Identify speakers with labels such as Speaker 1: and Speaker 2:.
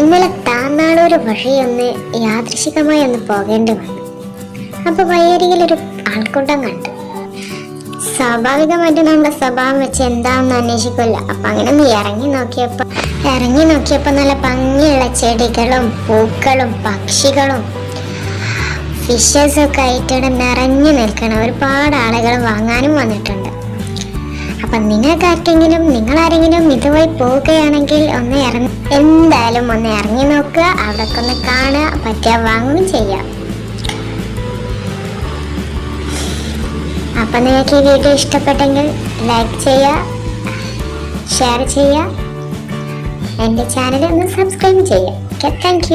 Speaker 1: ഇന്നലെ താന്നാളൊരു വഴി ഒന്ന് യാദൃശികമായി ഒന്ന് പോകേണ്ടി വന്നു. അപ്പൊ വയ്യരികിൽ ഒരു ആൾക്കൂട്ടം കണ്ടു. സ്വാഭാവികമായിട്ട് നമ്മുടെ സ്വഭാവം വെച്ച് എന്താണെന്ന് അന്വേഷിക്കില്ല അപ്പൊ അങ്ങനെ ഒന്ന് ഇറങ്ങി നോക്കിയപ്പോ ഇറങ്ങി നോക്കിയപ്പോ നല്ല ഭംഗിയുള്ള ചെടികളും പൂക്കളും പക്ഷികളും ഫിഷസും ഒക്കെ ആയിട്ട് നിറഞ്ഞു നിൽക്കണം. ഒരുപാട് ആളുകൾ വാങ്ങാനും വന്നിട്ടുണ്ട്. അപ്പൊ നിങ്ങൾ ആരെങ്കിലും ഇതുവഴി പോവുകയാണെങ്കിൽ ഒന്ന് ഇറങ്ങി. എന്തായാലും ഒന്ന് ഇറങ്ങി നോക്കുക. അവിടെ ഒന്ന് കാണുക. പറ്റുക വാങ്ങുകയും ചെയ്യാം. അപ്പം നിങ്ങൾക്ക് ഈ വീഡിയോ ഇഷ്ടപ്പെട്ടെങ്കിൽ ലൈക്ക് ചെയ്യുക ഷെയർ ചെയ്യുക. എന്റെ ചാനൽ ഒന്ന് സബ്സ്ക്രൈബ് ചെയ്യുക. Okay thank